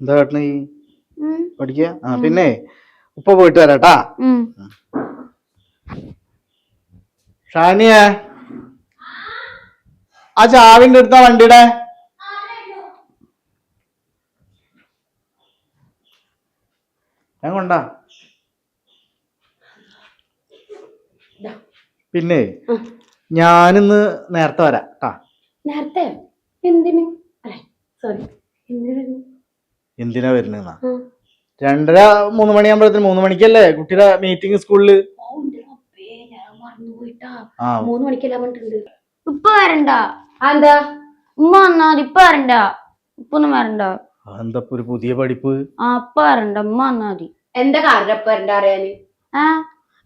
എന്താ കാട്ടണ? ഈ. പഠിക്ക? ആ പിന്നെ ഉപ്പ പോയിട്ട് വരാട്ടാ. ഷാനിയ? ആ ചാവിന്റെ അടുത്ത വണ്ടിയുടെ? ഞാൻ കൊണ്ടാ. പിന്നെ ഞാനിന്ന് നേരത്തെ വരാം കേട്ടാ നേരത്തെ? എന്തിനു? സോറി എന്തിനു? എന്തിനാ വരുന്നേന്നാ? രണ്ടര മൂന്ന് മണിയാകുമ്പോഴത്തേന് മൂന്ന് മണിക്കല്ലേ കുട്ടിയുടെ മീറ്റിംഗ് സ്കൂളിൽ മൂന്ന് മണിക്കെല്ലാം പറഞ്ഞിട്ടുണ്ട് ഇപ്പൊ വരണ്ട. എന്താ? ഉമ്മ വന്നാ മതി. ഇപ്പൊ വരണ്ട. ഇപ്പൊന്നും വരണ്ട. എന്താ ഒരു പുതിയ പഠിപ്പ്? ആ ഇപ്പൊ വരണ്ട. ഉമ്മ വന്നാ മതി. എന്താ കാരണം ഇപ്പൊ എന്താ അറിയാന്? ആ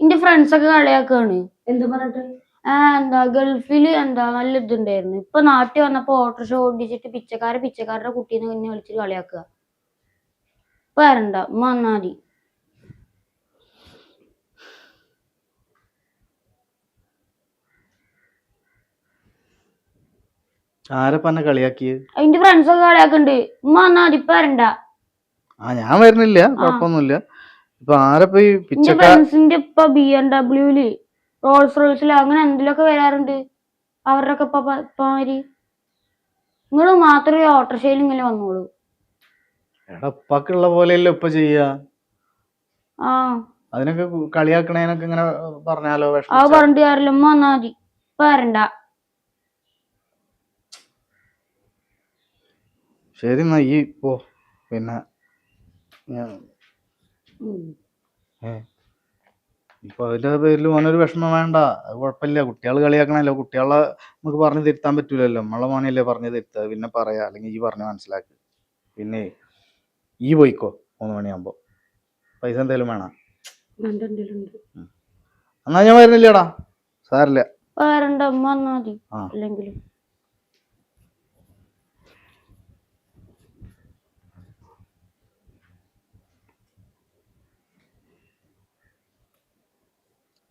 എന്റെ ഫ്രണ്ട്സ് ഒക്കെ കളിയാക്കാണ്. എന്ത് പറഞ്ഞിട്ട്? ആ എന്താ ഗൾഫിൽ എന്താ നല്ല ഇതുണ്ടായിരുന്നു. ഇപ്പൊ നാട്ടിൽ വന്നപ്പോ ഓട്ടോറിക്ഷ ഓടിച്ചിട്ട് പിച്ചക്കാരെ പിച്ചക്കാരുടെ കുട്ടീനെ പിന്നെ വിളിച്ചിട്ട് കളിയാക്കുക വരണ്ട മണ്ണാടി ആരെ പറഞ്ഞ കളിയാക്കിയത് അതിന്റെ ഫ്രണ്ട്സ് ഒക്കെ കളിയാക്കുന്നുണ്ട് മണ്ണാടി ഇപ്പൊ വരണ്ട. ആ ഞാൻ വരുന്നില്ല കുഴപ്പമൊന്നുമില്ല ഇപ്പൊ ആരപ്പോ ഈ എന്റെ പിച്ചക്ക ഫ്രണ്ട്സിന്റെ ഇപ്പൊ ബി എം ഡബ്ല്യൂൽ റോൾസ് റോയ്സിൽ അങ്ങനെ എന്തിലൊക്കെ വരാറുണ്ട്? അവരുടെ ഒക്കെ ഇപ്പമാര് നിങ്ങൾ മാത്രമേ ഓട്ടോറിക്ഷയിൽ ഇങ്ങനെ വന്നോളൂ. എടാ ഉപ്പാക്കുള്ള പോലെയല്ലേ ഉപ്പ ചെയ്യാ? ആ. അതിനൊക്കെ കു- കളിയാക്കണേനൊക്കെ ഇങ്ങനെ പറഞ്ഞാലോ ആ വിഷമിച്ചാ? പറഞ്ഞിട്ട് കാര്യമില്ല. ഉമ്മ വന്നാ മതി. ഇപ്പൊ വരണ്ട. ശരി എന്നാ ഈ പോ. പിന്നെ ഞാൻ- ഏ. ഇപ്പൊ അതിന്റെ പേരിൽ മോനൊരു വിഷമം വേണ്ട. അത് കുഴപ്പമില്ല. കുട്ടികൾ കളിയാക്കണല്ലോ. കുട്ടികളെ നമുക്ക് പറഞ്ഞു തിരുത്താൻ പറ്റൂലല്ലോ. നമ്മളെ മോനല്ലേ പറഞ്ഞു തിരുത്തുക. പിന്നെ പറയാ. അല്ലെങ്കിൽ ഈ പറഞ്ഞു മനസ്സിലാക്ക്. പിന്നെ ഈ പോയിക്കോ മൂന്ന് മണിയാകുമ്പോ പൈസ എന്തേലും വേണം? എന്നാ ഞാൻ വരുന്നില്ലടാ? മതി. അല്ലെങ്കിലും.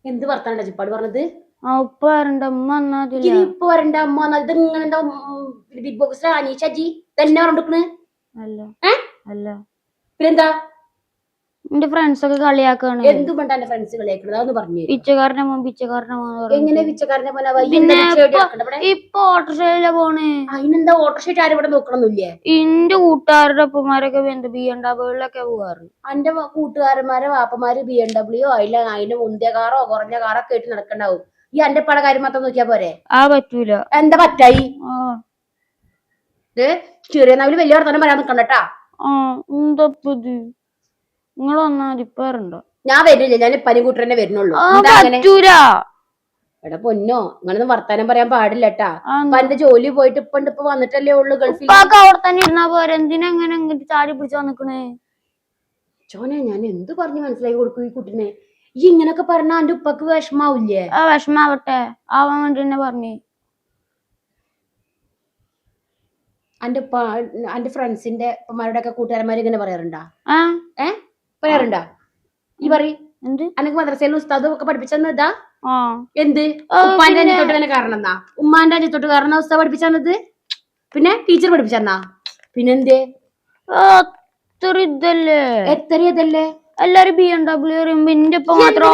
എന്ത് വർത്താനം ചിപ്പാട് പറഞ്ഞത്? ആ ഉപ്പ വരണ്ട. ഉമ്മ വന്നാ ഇനി ഇപ്പൊ വരണ്ട. അമ്മ വന്നാൽ ഇത് ഇങ്ങനെ ബിഗ് ബോക്സിലെ അനീഷ ജി തന്നെ പറഞ്ഞിരിക്കണ് അല്ല. ഏ? അല്ല. പിന്നെന്താ? എന്റെ ഫ്രണ്ട്സ് ഒക്കെ കളിയാക്കാണ്. എന്തുകൊണ്ടാ എന്റെ ഫ്രണ്ട്സ് കളിയാക്കണത്? അതൊന്ന് പറഞ്ഞു തരുമോ? പിച്ചക്കാരനെ മോൻ എന്ന് എങ്ങനെ. പിച്ചക്കാരനെ പോലെ വയ്യ പിന്നെ എന്താ ചെടി ഇപ്പൊ- നടക്കണെ ഇവിടെ? ഇപ്പൊ ഓട്ടോറിക്ഷയില പോണേ. അതിനെന്താ ഓട്ടോഷീറ്റ് ആരും ഇവിടെ നോക്കണമെന്നില്ലേ എന്റെ കൂട്ടുകാരുടെ ഒപ്പമാരൊക്കെ എന്ത് ബി എം ഡബ്ല്യൂലൊക്കെ പോവാറ്. അന്റെ വ- കൂട്ടുകാരന്മാരെ വാപ്പമാര് ബി എം ഡബ്ല്യു അതിലെ അതിന്റെ മുന്തിയ കാറോ കുറഞ്ഞ കാറോ ഒക്കെ ആയിട്ട് നടക്കണ്ടാവും. ഈ അന്റെ പട കാര്യം മാത്രം നോക്കിയാ പോരെ? ആ പറ്റൂല. എന്താ പറ്റായി? ആ. ഇത് ചെറിയ നാവിൽ വലിയ വർത്തമാനം പറയാൻ നിക്കണ്ടട്ടാ ആ എന്താ ഇപ്പൊ ഇത്? നിങ്ങൾ വന്നാ മതി ഞാൻ വരില്ല ഞാൻ പനി കൂട്ടരനെ വരുന്നുള്ളൂ. ആ എന്താ അങ്ങനെ? പറ്റൂല. എടാ പൊന്നോ നിങ്ങളൊന്നും വർത്താനം പറയാൻ പാടില്ല ആ, അപ്പൊ എന്റെ ജോലി പോയിട്ട് ഇപ്പൊ ഇപ്പൊ വന്നിട്ടല്ലേ ഉള്ളു ഗൾഫിൽ ഉപ്പാക്ക് അവിടെ തന്നെ ഇരുന്നാ പോരെ. എന്തിനാ അങ്ങനെ ഇങ്ങോട്ട് ചാടി പിടിച്ച് വന്നിക്കണേ? ചോനെ ഞാൻ എന്ത് പറഞ്ഞു മനസ്സിലാക്കി കൊടുക്കും ഈ കുട്ടിനെ? ഈ ഇങ്ങനൊക്കെ പറഞ്ഞാ എന്റെ ഉപ്പക്ക് വിഷമാവില്ലേ? ആ വിഷമാവട്ടെ. ആവാൻ വേണ്ടി തന്നെ പറഞ്ഞേ. അന്റെ ഫ്രണ്ട്സിന്റെ ഉപ്പമാരുടെ ഒക്കെ കൂട്ടുകാരന്മാര് ഇങ്ങനെ പറയാറുണ്ടാ? ഏ? പറയാറുണ്ടാ? ഈ പറ അനക്ക് മദ്രസയിൽ ഉസ്താദും ഒക്കെ പഠിപ്പിച്ചെന്ന് ഇതാ? എന്ത്? ഉപ്പാന്റെ അഞ്ചത്തോട്ട് തന്നെ കാരണം എന്നാ? ഉമ്മാന്റെ അഞ്ചത്തോട്ട് കാരണം ഉസ്താദ് പഠിപ്പിച്ചത് പിന്നെ ടീച്ചർ പഠിപ്പിച്ചെന്നാ? പിന്നെന്തേ എത്ര ഇതല്ലേ? എത്ര ഇതല്ലേ? എല്ലാരും ബി എം ഡബ്ല്യു പറയുമ്പോ എന്റെ ഒപ്പം മാത്രം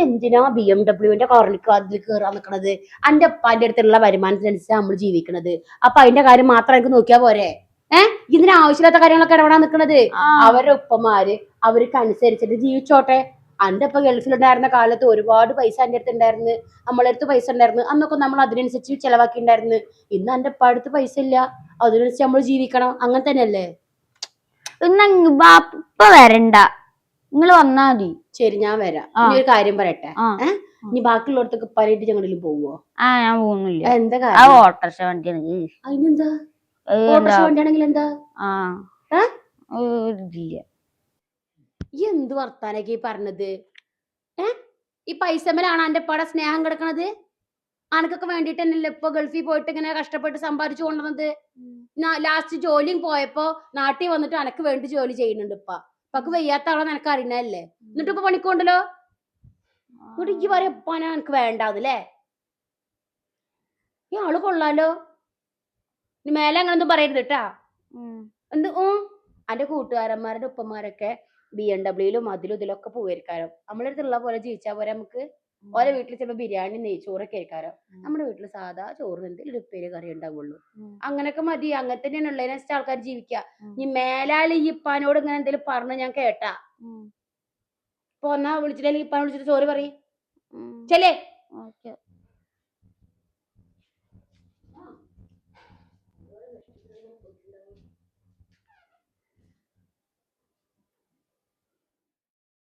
എന്തിനാ ബി- എം ഡബ്ല്യുവിന്റെ കാറിൽ അതിൽ കയറാൻ നിക്കണത്? അന്റെ അപ്പാന്റെ അടുത്തുള്ള വരുമാനത്തിനനുസരിച്ച് നമ്മൾ ജീവിക്കണത്. അപ്പൊ അതിന്റെ കാര്യം മാത്രം എനിക്ക് നോക്കിയാ പോരെ? ഏഹ് ഇതിന് ആവശ്യമില്ലാത്ത കാര്യങ്ങളൊക്കെ ഇടപെടാൻ നിക്കണത്. അവരുടെ ഉപ്പമാര് അവർക്ക് അനുസരിച്ചിട്ട് ജീവിച്ചോട്ടെ. അന്റെ ഇപ്പൊ ഗൾഫിലുണ്ടായിരുന്ന കാലത്ത് ഒരുപാട് പൈസ എന്റെ അടുത്ത് ഉണ്ടായിരുന്നു. നമ്മളെ അടുത്ത് പൈസ ഉണ്ടായിരുന്നു. അന്നൊക്കെ നമ്മൾ അതിനനുസരിച്ച് ചെലവാക്കിണ്ടായിരുന്നു. ഇന്ന് അന്റെ ഉപ്പ അടുത്ത് പൈസ ഇല്ല. അതിനനുസരിച്ച് നമ്മൾ ജീവിക്കണം. അങ്ങനെ തന്നെയല്ലേ? എന്നാ ബാപ്പ ഇപ്പൊ വരണ്ട. നിങ്ങൾ വന്നാ മതി. ശരി ഞാൻ വരാം. ഇനി ഒരു കാര്യം പറയട്ടെ? ആ. ഏഹ് ഇനി ബാക്കിയുള്ളടത്തൊക്കെ പലയിട്ട് ഞങ്ങളിൽ പോവോ? ആ ഞാൻ പോകുന്നില്ല. എന്താ ആ കാര്യം? വണ്ടിയാണ്. ഈ, അതിനെന്താ ഏ, ഓട്ടോറിക്ഷ എന്താ? വണ്ടിയാണെങ്കിൽ എന്താ? ആ. ഏ? ഈ എന്ത് വർത്താനൊക്കെ ഈ പറഞ്ഞത്? ഏ? ഈ പൈസമ്മലാണ് എന്റെ പട സ്നേഹം കിടക്കണത്? അനക്കൊക്കെ വേണ്ടിട്ട് തന്നെയല്ലേ ഇപ്പൊ ഗൾഫിൽ പോയിട്ട് ഇങ്ങനെ കഷ്ടപ്പെട്ട് സമ്പാദിച്ചു കൊണ്ടുവന്നത്? ലാസ്റ്റ് ജോലിയും പോയപ്പോ നാട്ടിൽ വന്നിട്ട് അനക്ക് വേണ്ടി ജോലി ചെയ്യുന്നുണ്ട് ഇപ്പൊ. ഇപ്പൊക്ക് വയ്യാത്ത ആളെ നിനക്ക് അറിയണല്ലേ എന്നിട്ട് ഇപ്പൊ പണിക്കൊണ്ടല്ലോ? എന്നിട്ട് ഈ പറയാ ഉപ്പാനാ എനിക്ക് വേണ്ടാന്നല്ലേ ഈ ആൾ കൊള്ളാലോ? ഇനി മേലെ അങ്ങനൊന്നും പറയരുത് കേട്ടാ. എന്ത്? ഓ അന്റെ കൂട്ടുകാരന്മാരുടെ ഉപ്പമാരൊക്കെ ബി എം ഡബ്ല്യൂയിലും അതിലും ഇതിലൊക്കെ പോയിരിക്കാരോ നമ്മളെ അടുത്തുള്ള പോലെ ജീവിച്ചാ പോരെ നമുക്ക്? ഓരോ വീട്ടിൽ ചിലപ്പോ ബിരിയാണി നെയ്ച്ചോറൊക്കെ ആയിരിക്കാരോ. നമ്മുടെ വീട്ടിൽ സാധാ ചോറ് എന്തെങ്കിലും ഉപ്പേരി കറി ഉണ്ടാവുള്ളൂ. അങ്ങനൊക്കെ മതി. അങ്ങനെ തന്നെയാണ് ഉള്ളതിനനുസരിച്ച് ആൾക്കാർ ജീവിക്കുക ഉം. ഇനി മേലാൽ ഈ ഇപ്പാനോട് ഇങ്ങനെ എന്തെങ്കിലും പറഞ്ഞു ഞാൻ കേട്ടാ. ഇപ്പൊ ഒന്നാ വിളിച്ചിട്ട് ഇപ്പാൻ വിളിച്ചിട്ട് ചോറ് പറയും. ചെല്ലേ?